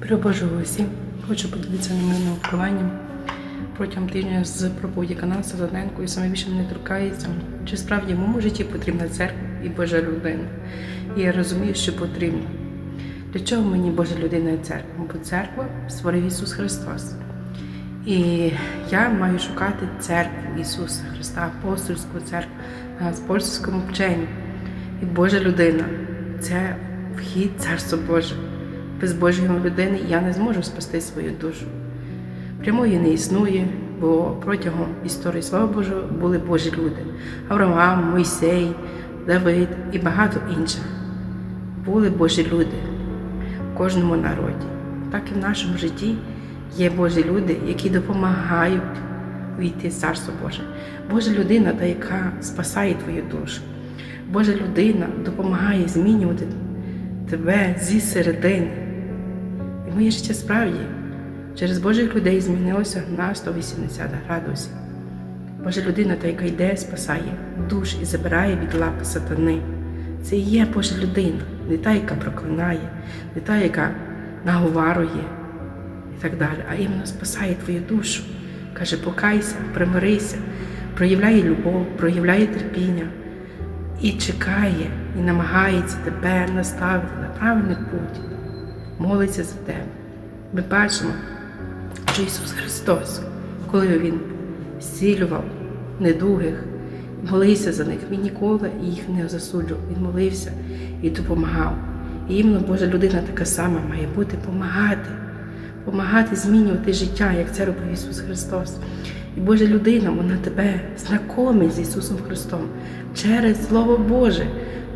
Перебожу усім. Хочу поділитися моїм впливанням протягом тижня з проповіді каналу Сазаненко і саме більше мене торкається, чи справді в моєму житті потрібна церква і Божа людина. І я розумію, що потрібно. Для чого мені Божа людина і церква? Бо церква створив Ісус Христос. І я маю шукати церкву Ісуса Христа, апостольську церкву на апостольському вченні. І Божа людина це вхід в Царство Боже. Без Божої людини я не зможу спасти свою душу. Прямої не існує, бо протягом історії Слава Божого були Божі люди: Авраам, Мойсей, Давид і багато інших. Були Божі люди в кожному народі. Так і в нашому житті є Божі люди, які допомагають війти в Царство Боже. Божа людина, та яка спасає твою душу. Божа людина допомагає змінювати тебе зі середини. Моє життя справді через Божих людей змінилося на 180 градусів. Божа людина, та яка йде, спасає душ і забирає від лапи сатани. Це і є Божа людина, не та, яка проклинає, не та, яка наговарує і так далі, а іменно спасає твою душу. Каже, покайся, примирися, проявляє любов, проявляє терпіння і чекає, і намагається тебе наставити на правильний путь, молиться за тебе. Ми бачимо, що Ісус Христос, коли Він зцілював недугих, молився за них, Він ніколи їх не засуджував, Він молився і допомагав. І іменно Божа людина така сама має бути допомагати, допомагати змінювати життя, як це робив Ісус Христос. І Божа людина, вона тебе знакомить з Ісусом Христом через Слово Боже.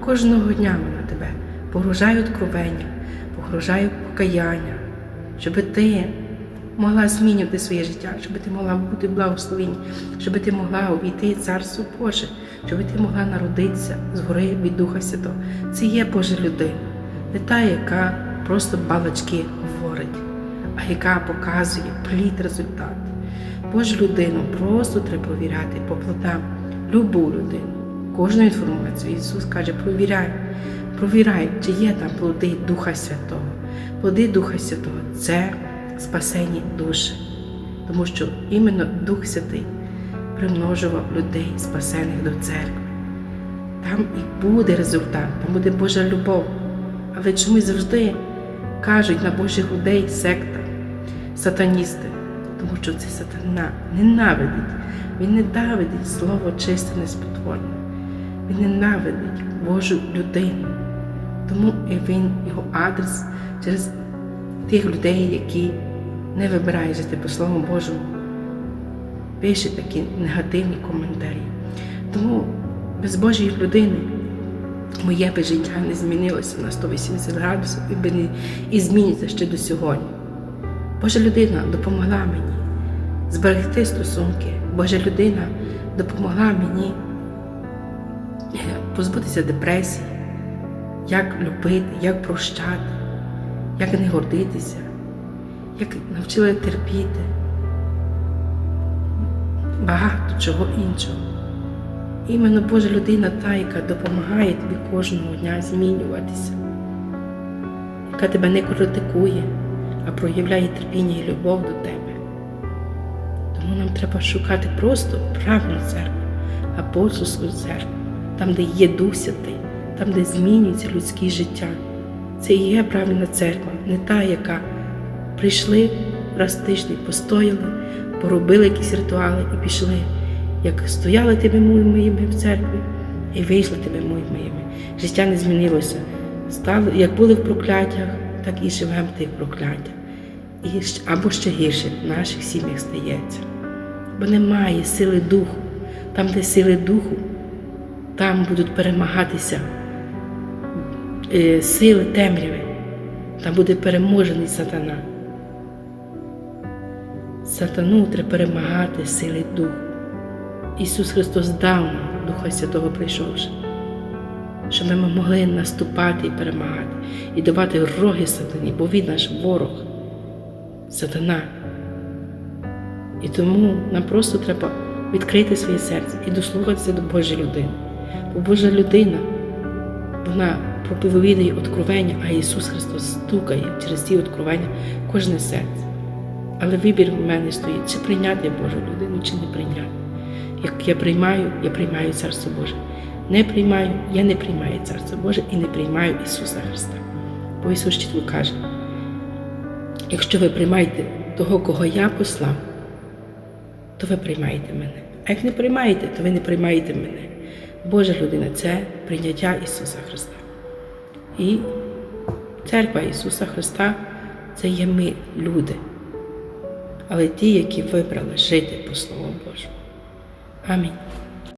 Кожного дня вона тебе погружає откровення, погружає покаяння, щоб ти могла змінювати своє життя, щоб ти могла бути благословенні, щоб ти могла увійти Царство Боже, щоб ти могла народитися згори від Духа Святого. Це є Божа людина, не та, яка просто балачки говорить, а яка показує плід результат. Божу людину просто треба провіряти по плодам любу людину, кожну інформацію. Ісус каже, провіряй, провіряй, чи є там плоди Духа Святого. Плоди Духа Святого це спасені душі, тому що іменно Дух Святий примножував людей, спасених до церкви. Там і буде результат, там буде Божа любов. Але чомусь завжди кажуть на Божих людей секта, сатаністи, тому що це сатана ненавидить. Він ненавидить слово чисте, неспотворне. Він ненавидить Божу людину. Тому він його адрес через тих людей, які не вибирають жити по Слову Божому, пише такі негативні коментарі. Тому без Божої людини моє би життя не змінилося на 180 градусів і, не, і зміниться ще до сьогодні. Божа людина допомогла мені зберегти стосунки. Божа людина допомогла мені е, позбутися депресії, як любити, як прощати, як не гордитися, як навчила терпіти, багато чого іншого. Іменно Божа людина та, яка допомагає тобі кожного дня змінюватися, яка тебе не критикує, а проявляє терпіння і любов до тебе. Тому нам треба шукати просто правильну церкву, апостольську церкву, там, де є Дух Святий, там, де змінюється людське життя. Це і є правильна церква, не та, яка прийшли раз в тиждень, постояли, поробили якісь ритуали і пішли. Як стояли тебе моїми в церкві, і вийшли тебе моїми. Життя не змінилося. Стали, як були в прокляттях, так і живемо в тих прокляттях. Або ще гірше в наших сім'ях стається. Бо немає сили духу. Там, де сили духу, там будуть перемагатися сили темряви, там буде переможений сатана. Сатану треба перемагати сили духу. Ісус Христос дав нам Духа Святого прийшовши, щоб ми могли наступати і перемагати, і давати роги сатані, бо він наш ворог, сатана. І тому нам просто треба відкрити своє серце і дослухатися до Божої людини. Бо Божа людина, вона проповідує откровення, а Ісус Христос стукає через ці откровення кожне серце. Але вибір в мене стоїть, чи прийняти Божу людину, чи не прийняти. Як я приймаю, я приймаю Царство Боже. Не приймаю, я не приймаю Царство Боже і не приймаю Ісуса Христа. Бо Ісус чітко каже: якщо ви приймаєте того, кого я послав, то ви приймаєте мене. А як не приймаєте, то ви не приймаєте мене. Божа людина це прийняття Ісуса Христа. І церква Ісуса Христа це є ми, люди. Але ті, які вибрали жити по Слову Божому. Амінь.